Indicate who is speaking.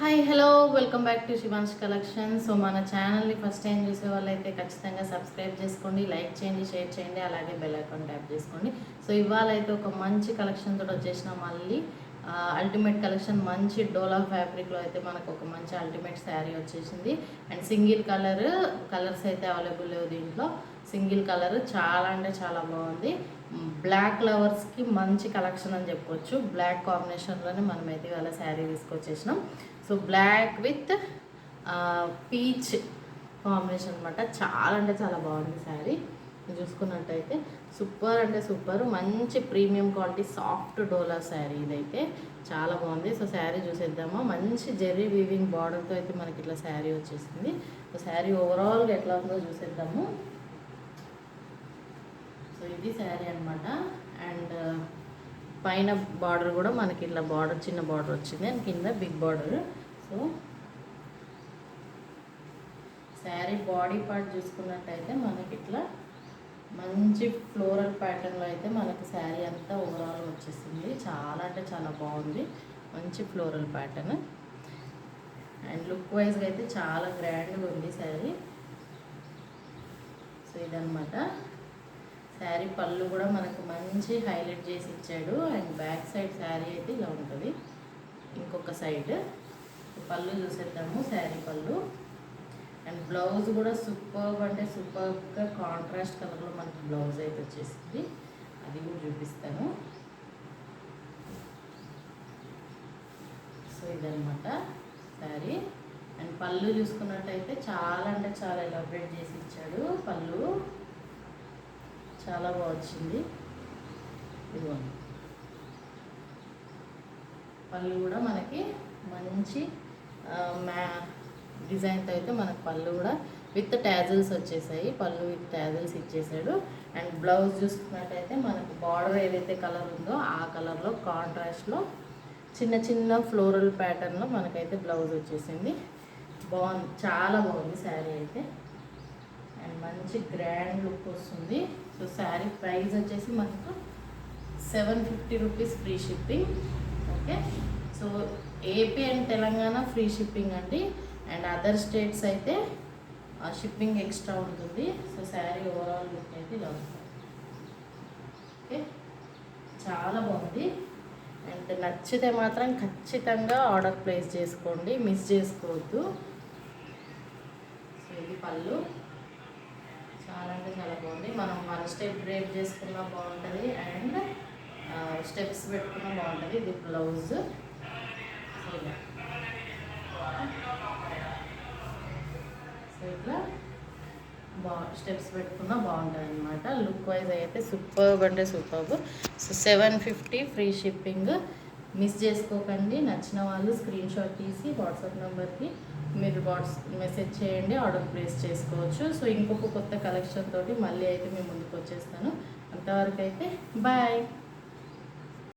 Speaker 1: Hi hello welcome back to Shivan's collection so మన ఛానల్ని first time చూసే వాళ్ళైతే ఖచ్చితంగా సబ్స్క్రైబ్ చేసుకోండి లైక్ చేయండి షేర్ చేయండి అలాగే బెల్ ఐకాన్ ట్యాప్ చేసుకోండి. సో ఇవాళ అయితే ఒక మంచి కలెక్షన్ తోటి వచ్చేసిన మళ్ళీ అల్టిమేట్ కలెక్షన్ మంచి డోలా ఫ్యాబ్రిక్లో అయితే మనకు ఒక మంచి అల్టిమేట్ శారీ వచ్చేసింది. అండ్ సింగిల్ కలర్ కలర్స్ అయితే అవైలబుల్ లేవు దీంట్లో. సింగిల్ కలర్ చాలా అంటే చాలా బాగుంది. బ్లాక్ లవర్స్కి మంచి కలెక్షన్ అని చెప్పొచ్చు బ్లాక్ కాంబినేషన్లోనే మనమైతే ఇవాళ sari తీసుకొచ్చేసినాం. So black with peach combination అనమాట చాలా అంటే చాలా బాగుంది శారీ. చూసుకున్నట్టయితే సూపర్ అంటే సూపర్. మంచి premium quality soft dola sari ఇదైతే. చాలా బాగుంది. సో శారీ చూసేద్దామా. మంచి జెర్రీ వీవింగ్ బార్డర్తో అయితే మనకి ఇట్లా శారీ వచ్చేసింది. సో శారీ ఓవరాల్గా ఎట్లా ఉందో చూసేద్దాము. సో ఇది శారీ అనమాట అండ్ పైన బార్డర్ కూడా మనకి ఇట్లా బార్డర్ చిన్న బార్డర్ వచ్చింది. అండ్ కింద big border. So sari body part చూసుకున్నట్టయితే మనకి ఇట్లా మంచి ఫ్లోరల్ ప్యాటర్న్లో అయితే మనకి శారీ అంతా ఓవరాల్ వచ్చేసింది. చాలా అంటే చాలా బాగుంది. మంచి ఫ్లోరల్ ప్యాటర్న్. అండ్ లుక్ వైజ్గా అయితే చాలా గ్రాండ్గా ఉంది శారీ. సో ఇదనమాట శారీ పళ్ళు కూడా మనకు మంచి హైలైట్ చేసి ఇచ్చాడు. అండ్ బ్యాక్ సైడ్ శారీ అయితే ఇలా ఉంటుంది. ఇంకొక సైడ్ పళ్ళు చూసేద్దాము శారీ పళ్ళు. అండ్ బ్లౌజ్ కూడా సూపర్ అంటే సూపర్గా కాంట్రాస్ట్ కలర్లో మనకి బ్లౌజ్ అయితే వచ్చేసింది. అది కూడా చూపిస్తాను. సో ఇదనమాట శారీ. అండ్ పళ్ళు చూసుకున్నట్టయితే చాలా అంటే చాలా ఎలాబరేట్ చేసి ఇచ్చాడు పళ్ళు. చాలా బాగా వచ్చింది. ఇదిగోండి. పళ్ళు కూడా మనకి మంచి మ్యా డిజైన్తో అయితే మనకు పళ్ళు కూడా విత్ ట్యాజిల్స్ వచ్చేసాయి. పళ్ళు విత్ ట్యాజిల్స్ ఇచ్చేసాడు. అండ్ బ్లౌజ్ చూసుకున్నట్టయితే మనకు బార్డర్ ఏదైతే కలర్ ఉందో ఆ కలర్లో కాంట్రాస్ట్లో చిన్న చిన్న ఫ్లోరల్ ప్యాటర్న్లో మనకైతే బ్లౌజ్ వచ్చేసింది. బాగుంది. చాలా బాగుంది శారీ అయితే. అండ్ మంచి గ్రాండ్ లుక్ వస్తుంది. సో శారీ ప్రైస్ వచ్చేసి మనకు seven fifty rupees free shipping. Okay? So AP and Telangana free shipping అండి. అండ్ అదర్ స్టేట్స్ అయితే షిప్పింగ్ ఎక్స్ట్రా ఉంటుంది. సో శారీ ఓవరాల్ లుక్ అయితే ఇలా ఉంటుంది. ఓకే? చాలా బాగుంది. అండ్ నచ్చితే మాత్రం ఖచ్చితంగా ఆర్డర్ ప్లేస్ చేసుకోండి. మిస్ చేసుకోవద్దు. సో ఇది పళ్ళు. చాలా అంటే చాలా బాగుంది. మనం వన్ స్టెప్ బ్రేక్ చేసుకున్నా బాగుంటుంది. అండ్ స్టెప్స్ పెట్టుకున్నా బాగుంటుంది. ఇది బ్లౌజ్. సో ఇట్లా బా స్టెప్స్ పెట్టుకున్నా బాగుంటుంది అనమాట లుక్ వైజ్ అయితే సూపర్బ్ అంటే superb. So seven fifty free shipping. Miss చేసుకోకండి. నచ్చిన వాళ్ళు స్క్రీన్ షాట్ తీసి వాట్సాప్ నెంబర్కి మీరు వాట్స్ మెసేజ్ చేయండి ఆర్డర్ ప్లేస్ చేసుకోవచ్చు. సో ఇంకొక కొత్త కలెక్షన్ తోటి మళ్ళీ అయితే మేము ముందుకు వచ్చేస్తాను. అంతవరకు అయితే బాయ్.